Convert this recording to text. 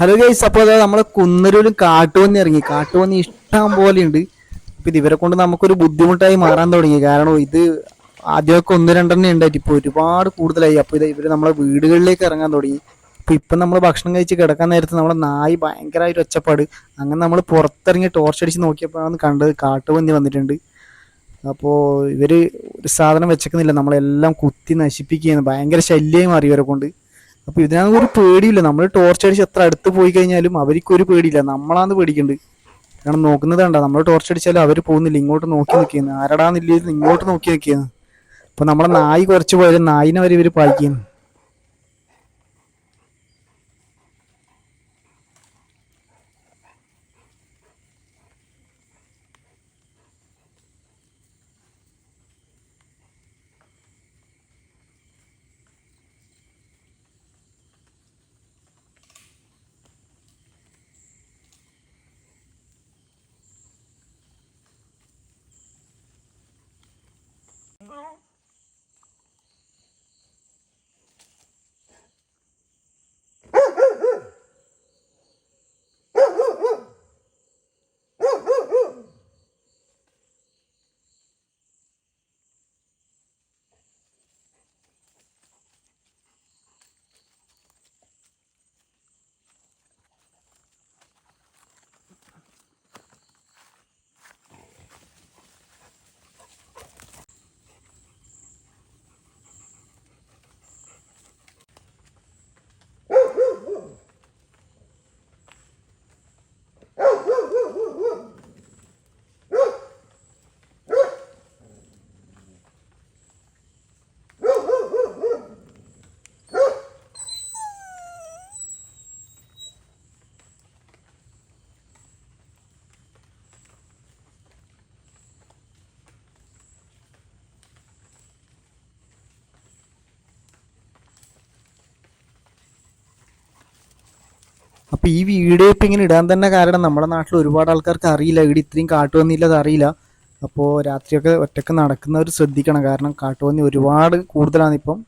Hello guys അപ്പോൾ നമ്മളെ കുന്നരൂരും കാട്ടുപന്നി ഇറങ്ങി. കാട്ടുപന്നി ഇഷ്ടം പോലെ ഉണ്ട് ഇപ്പം ഇവരെ കൊണ്ട് നമുക്കൊരു ബുദ്ധിമുട്ടായി മാറാൻ തുടങ്ങി. കാരണം ഇത് ആദ്യമൊക്കെ ഒന്ന് രണ്ടെണ്ണം ഉണ്ടായിട്ട് ഇപ്പൊ ഒരുപാട് കൂടുതലായി. അപ്പോൾ ഇത് ഇവർ നമ്മളെ വീടുകളിലേക്ക് ഇറങ്ങാൻ തുടങ്ങി. അപ്പൊ ഇപ്പൊ നമ്മൾ ഭക്ഷണം കഴിച്ച് കിടക്കാൻ നേരത്ത് നമ്മളെ നായി ഭയങ്കരമായിട്ട് ഒച്ചപ്പാട്. അങ്ങനെ നമ്മൾ പുറത്തിറങ്ങി ടോർച്ച് അടിച്ച് നോക്കിയപ്പോഴാണ് കണ്ടത് കാട്ടുപന്നി വന്നിട്ടുണ്ട്. അപ്പോൾ ഇവർ ഒരു സാധനം വെച്ചേക്കുന്നില്ല. നമ്മളെല്ലാം കുത്തി നശിപ്പിക്കുകയാണ്. ഭയങ്കര ശല്യമായി മാറി ഇവരെ കൊണ്ട്. അപ്പൊ ഇതിനകത്ത് ഒരു പേടിയില്ല. നമ്മൾ ടോർച്ച് അടിച്ച് എത്ര അടുത്ത് പോയി കഴിഞ്ഞാലും അവർക്ക് ഒരു പേടിയില്ല. നമ്മളാന്ന് പേടിക്കുന്നുണ്ട് കാരണം നോക്കുന്നത് കണ്ട നമ്മൾ ടോർച്ച് അടിച്ചാലും അവർ പോകുന്നില്ല. ഇങ്ങോട്ട് നോക്കി നിൽക്കുന്നു ആരടാന്നില്ല ഇങ്ങോട്ട് നോക്കി നിൽക്കുന്നു അപ്പൊ നമ്മളെ നായി കുറച്ച് പോയാലും നായിനെ വരെ ഇവർ പായിക്കുന്നു. അപ്പൊ ഈ വീഡിയോ ഇപ്പൊ ഇങ്ങനെ ഇടാൻ തന്നെ കാരണം നമ്മുടെ നാട്ടിൽ ഒരുപാട് ആൾക്കാർക്ക് അറിയില്ല. ഇവിടെ ഇത്രയും കാട്ടുപന്നിയില്ലത് അറിയില്ല. അപ്പോൾ രാത്രിയൊക്കെ ഒറ്റയ്ക്ക് നടക്കുന്നവർ ശ്രദ്ധിക്കണം. കാരണം കാട്ടുപന്നി ഒരുപാട് കൂടുതലാണ് ഇപ്പം.